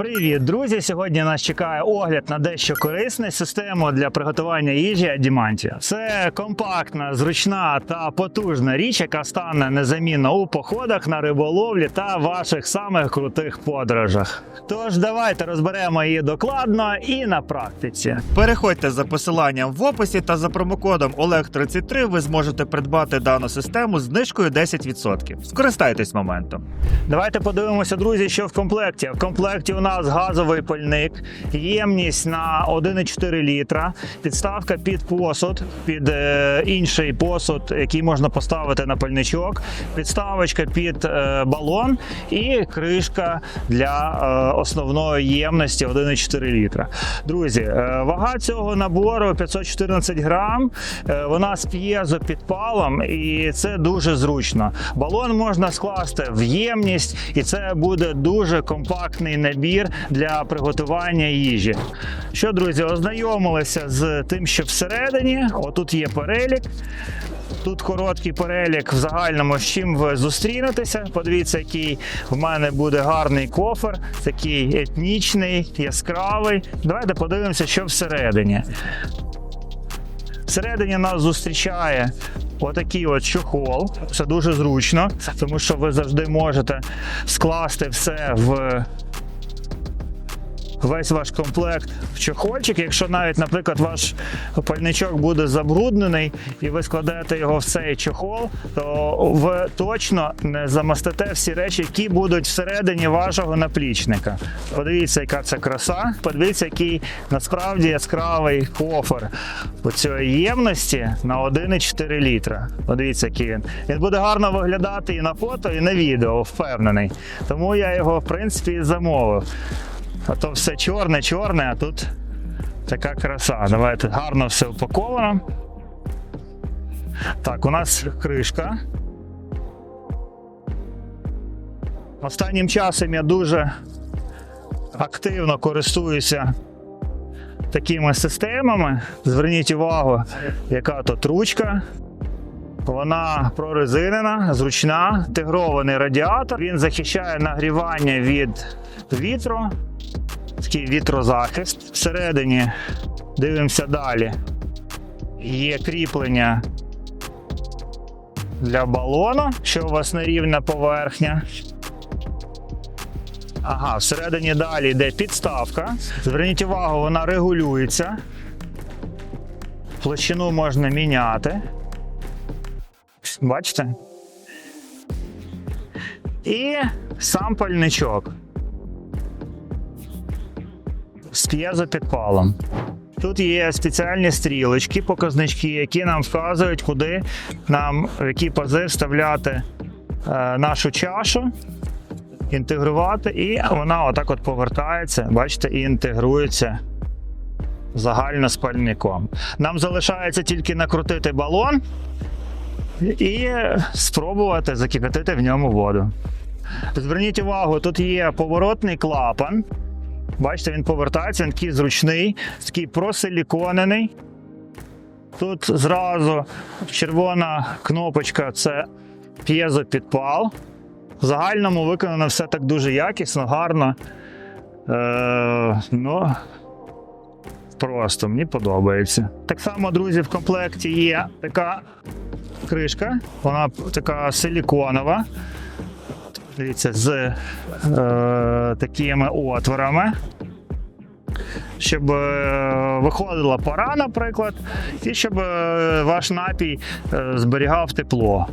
Привіт, друзі! Сьогодні нас чекає огляд на дещо корисне систему для приготування їжі Адіманті. Це компактна, зручна та потужна річ, яка стане незамінна у походах на риболовлі та ваших самих крутих подорожах. Тож давайте розберемо її докладно і на практиці. Переходьте за посиланням в описі та за промокодом Олег33 ви зможете придбати дану систему з знижкою 10%. Скористайтесь моментом. Давайте подивимося, друзі, що в комплекті. В комплекті у нас газовий пальник, ємність на 1,4 літра, підставка під посуд, під е, інший посуд, який можна поставити на пальничок, підставочка під е, балон і кришка для е, основної ємності 1,4 літра. Друзі, вага цього набору 514 грам. Вона з п'єзопідпалом, і це дуже зручно. Балон можна скласти в ємність, і це буде дуже компактний набір для приготування їжі. Що, друзі, ознайомилися з тим, що всередині. Отут є перелік. Тут короткий перелік в загальному, з чим ви зустрінетеся. Подивіться, який в мене буде гарний кофер, такий етнічний, яскравий. Давайте подивимося, що всередині. Всередині нас зустрічає отакий от чохол. Це дуже зручно, тому що ви завжди можете скласти все в весь ваш комплект в чохольчик. Якщо навіть, наприклад, ваш пальничок буде забруднений і ви складете його в цей чохол, то ви точно не замастите всі речі, які будуть всередині вашого наплічника. Подивіться, яка це краса. Подивіться, який насправді яскравий кофер у цієї ємності на 1,4 літра. Подивіться, який він. Він буде гарно виглядати і на фото, і на відео, впевнений. Тому я його, в принципі, замовив. А то все чорне, чорне, а тут така краса. Давайте гарно все упаковано. Так, у нас кришка. Останнім часом я дуже активно користуюся такими системами. Зверніть увагу, яка тут ручка. Вона прорезинена, зручна, інтегрований радіатор. Він захищає нагрівання від вітру. Такий вітрозахист. Всередині дивимося далі. Є кріплення для балону, що у вас нерівна поверхня. Ага, всередині далі йде підставка. Зверніть увагу, вона регулюється. Площину можна міняти. Бачите? І сам пальничок з п'єзопідпалом. Тут є спеціальні стрілочки, показнички, які нам вказують, куди нам в які пази вставляти е, нашу чашу, інтегрувати, і вона отак от повертається, бачите, і інтегрується загально з пальником. Нам залишається тільки накрутити балон і спробувати закипятити в ньому воду. Зверніть увагу, тут є поворотний клапан. Бачите, він повертається, він такий зручний, такий просиліконений. Тут зразу червона кнопочка це п'єзопідпал. В загальному виконано все так дуже якісно, гарно. Е, ну, просто мені подобається. Так само, друзі, в комплекті є така кришка, вона така силіконова. Дивіться, з е, такими отворами. Щоб е, виходила пора, наприклад, і щоб е, ваш напій е, зберігав тепло.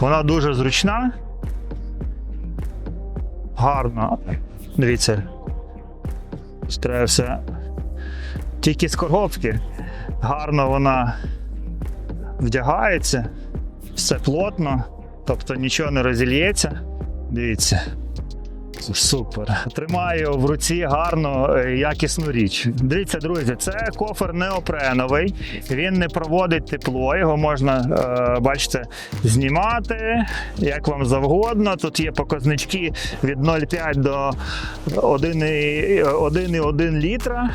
Вона дуже зручна. Гарно. Дивіться. Треба все. Тільки з коробки. Гарно вона вдягається, все плотно, тобто нічого не розільється. Дивіться. Супер. Тримаю в руці гарну, е, якісну річ. Дивіться, друзі, це кофер неопреновий, він не проводить тепло, його можна, е, бачите, знімати як вам завгодно. Тут є показнички від 0,5 до 1,1 літра.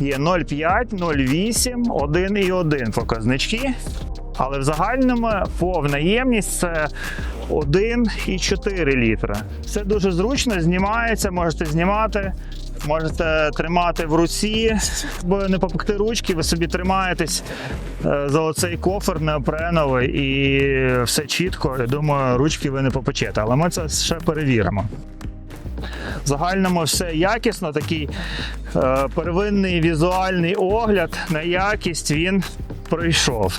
Є 0,5, 0,8, 1,1 показнички. Але в загальному повна ємність це 1,4 літра. Це дуже зручно, знімається, можете знімати Можете тримати в руці, бо не попекти ручки, ви собі тримаєтесь е, за оцей кофер неопреновий і все чітко. Я думаю, ручки ви не попечете, але ми це ще перевіримо. В загальному все якісно, такий е, первинний візуальний огляд на якість він пройшов.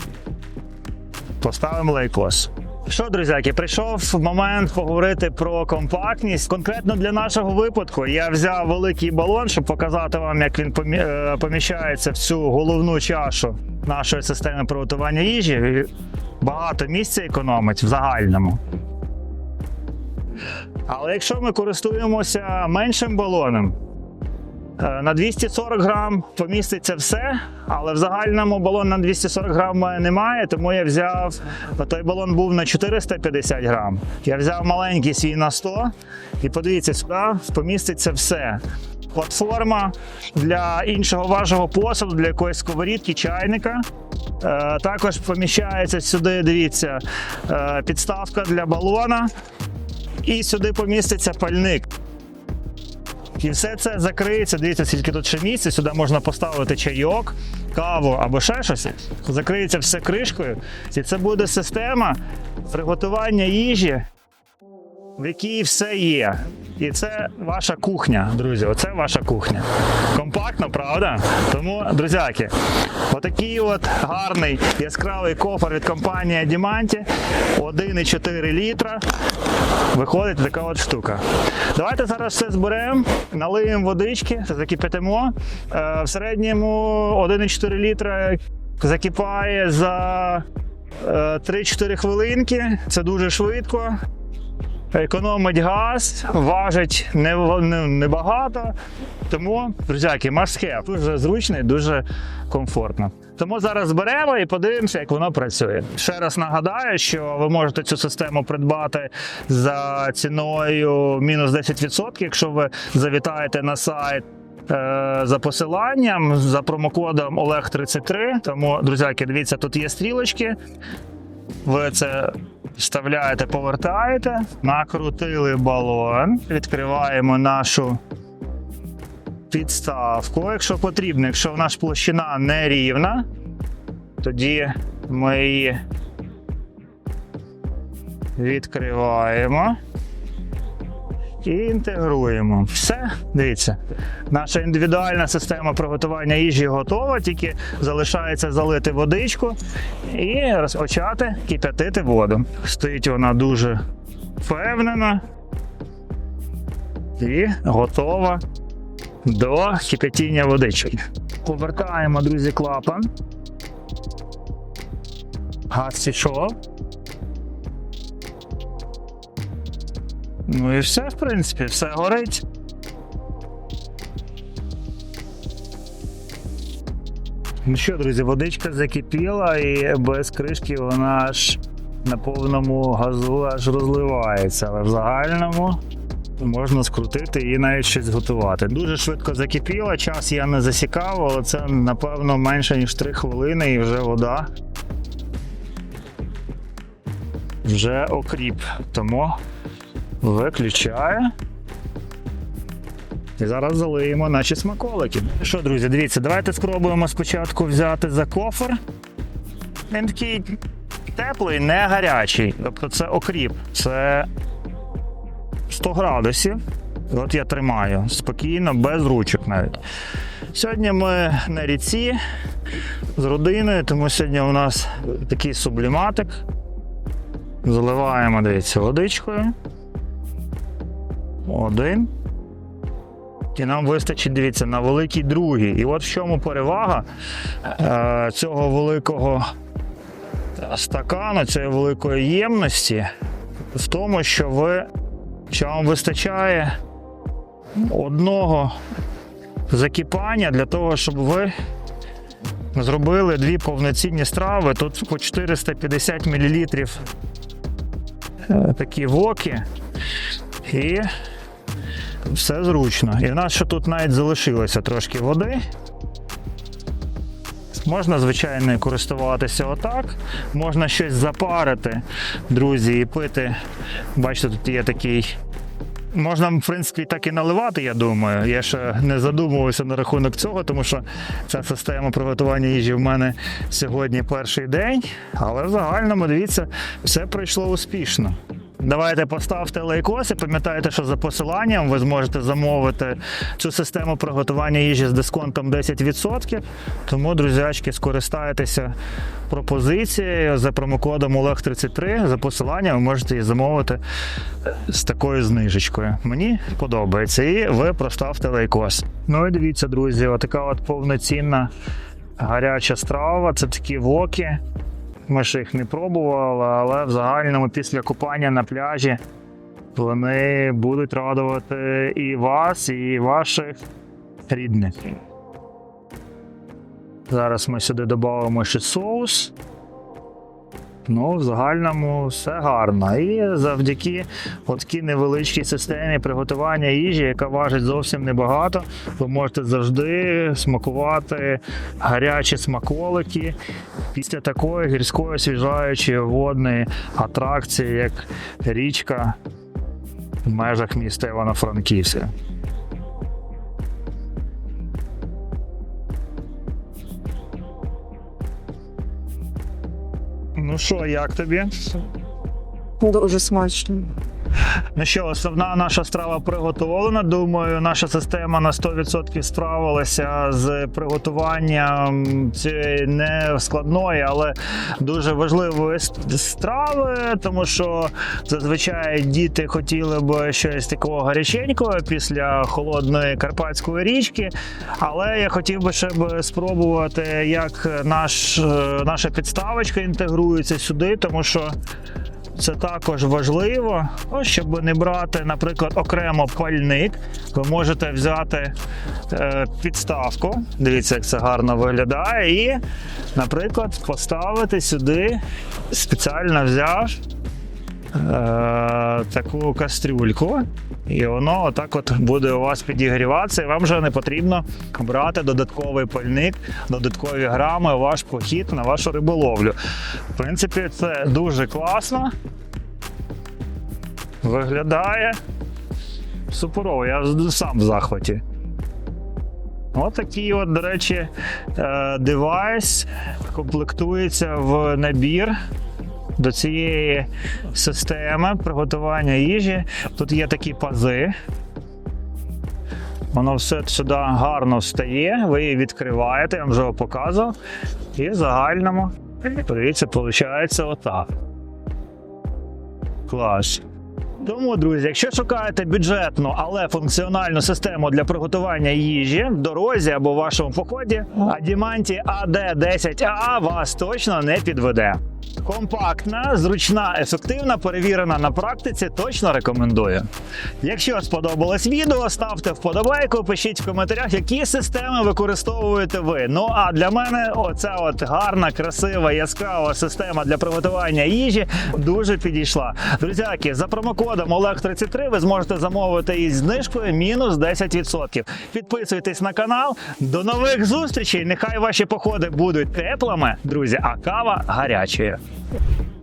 Поставимо лайкос. Що, друзяки, прийшов момент поговорити про компактність. Конкретно для нашого випадку я взяв великий балон, щоб показати вам, як він е, поміщається в цю головну чашу нашої системи приготування їжі. Багато місця економить в загальному. Але якщо ми користуємося меншим балоном, на 240 грам поміститься все, але в загальному балон на 240 грам немає, тому я взяв той балон був на 450 грам. Я взяв маленький свій на 100 і подивіться, сюди поміститься все. Платформа для іншого вашого посуду, для якоїсь сковорідки, чайника. Е, також поміщається сюди, дивіться, е, підставка для балона. І сюди поміститься пальник. І все це закриється. Дивіться, скільки тут ще місця. Сюди можна поставити чайок, каву або ще щось. Закриється все кришкою. І це буде система приготування їжі, в якій все є. І це ваша кухня, друзі. Оце ваша кухня. Компактно, правда? Тому, друзяки, отакий от гарний яскравий кофер від компанії Dimanti 1,4 літра. Виходить така от штука. Давайте зараз все зберемо, налиємо водички, закипятимо. Е, В середньому 1,4 літра закипає за е, 3-4 хвилинки. Це дуже швидко. Економить газ, важить не- не- небагато. Тому, друзяки, have. Дуже зручно і дуже комфортно. Тому зараз зберемо і подивимося, як воно працює. Ще раз нагадаю, що ви можете цю систему придбати за ціною мінус 10%, якщо ви завітаєте на сайт. е, За посиланням за промокодом Олег 33 Тому, друзяки, дивіться, тут є стрілочки. Ви це вставляєте, повертаєте, накрутили балон, відкриваємо нашу підставку, якщо потрібно. Якщо наша площина не рівна, тоді ми її відкриваємо і інтегруємо. Все, дивіться. Наша індивідуальна система приготування їжі готова, тільки залишається залити водичку і розпочати кип'ятити воду. Стоїть вона дуже впевнено і готова до кипятіння водички. Повертаємо, друзі, клапан. Газ пішов. Ну і все, в принципі, все горить. Ну що, друзі, водичка закипіла і без кришки вона аж на повному газу аж розливається. Але в загальному можна скрутити і навіть щось готувати. Дуже швидко закипіла, час я не засікав, але це напевно менше ніж 3 хвилини і вже вода. Вже окріп. Тому виключаю. І зараз залиємо наші смаколики. Що, друзі, дивіться, давайте спробуємо спочатку взяти за кофер. Він такий теплий, не гарячий. Тобто це окріп. Це 100 градусів. От я тримаю спокійно, без ручок навіть. Сьогодні ми на ріці з родиною, тому сьогодні у нас такий субліматик. Заливаємо, дивіться, водичкою. Один. І нам вистачить, дивіться, на великий другий. І от в чому перевага е, цього великого стакану, цієї великої ємності, в тому, що ви, що вам вистачає одного закипання для того, щоб ви зробили дві повноцінні страви. Тут по 450 мл такі воки. І все зручно. І в нас ще тут навіть залишилося трошки води. Можна, звичайно, користуватися отак. Можна щось запарити, друзі, і пити. Бачите, тут є такий Можна, в принципі, так і наливати, я думаю. Я ще не задумувався на рахунок цього, тому що ця система приготування їжі в мене сьогодні перший день. Але в загальному, дивіться, все пройшло успішно. Давайте поставте лайкос і пам'ятайте, що за посиланням ви зможете замовити цю систему приготування їжі з дисконтом 10%. Тому, друзячки, скористайтеся пропозицією за промокодом OLEG33. За посиланням ви можете її замовити з такою знижечкою. Мені подобається. І ви проставте лайкос. Ну і дивіться, друзі, отака от повноцінна гаряча страва. Це такі воки. Ми ще їх не пробували, але в загальному після купання на пляжі вони будуть радувати і вас, і ваших рідних. Зараз ми сюди додамо ще соус. Ну, в загальному все гарно. І завдяки такій невеличкій системі приготування їжі, яка важить зовсім небагато, ви можете завжди смакувати гарячі смаколики після такої гірської освіжаючої водної атракції, як річка в межах міста Івано-Франківська. Що, як тобі? Дуже смачно. Ну що, основна наша страва приготовлена. Думаю, наша система на 100% справилася з приготуванням цієї не складної, але дуже важливої страви, тому що зазвичай діти хотіли б щось такого гаряченького після холодної карпатської річки. Але я хотів би ще б спробувати, як наш, е, наша підставочка інтегрується сюди, тому що це також важливо, Ось, щоб не брати, наприклад, окремо пальник. Ви можете взяти е, підставку. Дивіться, як це гарно виглядає. І, наприклад, поставити сюди, спеціально взяв таку кастрюльку. І воно отак от буде у вас підігріватися, і вам вже не потрібно брати додатковий пальник, додаткові грами у ваш похід на вашу риболовлю. В принципі, це дуже класно. Виглядає суперово, я сам в захваті. От такий, от, до речі, е, девайс комплектується в набір до цієї системи приготування їжі. Тут є такі пази. Воно все сюди гарно встає, ви її відкриваєте, я вам вже показував. І в загальному, подивіться, виходить отак. Клас. Тому, друзі, якщо шукаєте бюджетну, але функціональну систему для приготування їжі в дорозі або в вашому поході, Адіманті AD10A вас точно не підведе. Компактна, зручна, ефективна, перевірена на практиці, точно рекомендую. Якщо сподобалось відео, ставте вподобайку, пишіть в коментарях, які системи використовуєте ви. Ну а для мене оця от гарна, красива, яскрава система для приготування їжі дуже підійшла. Друзяки, за промокодом OLEG33 ви зможете замовити із знижкою мінус 10%. Підписуйтесь на канал. До нових зустрічей! Нехай ваші походи будуть теплими, друзі, а кава гарячою. Yeah.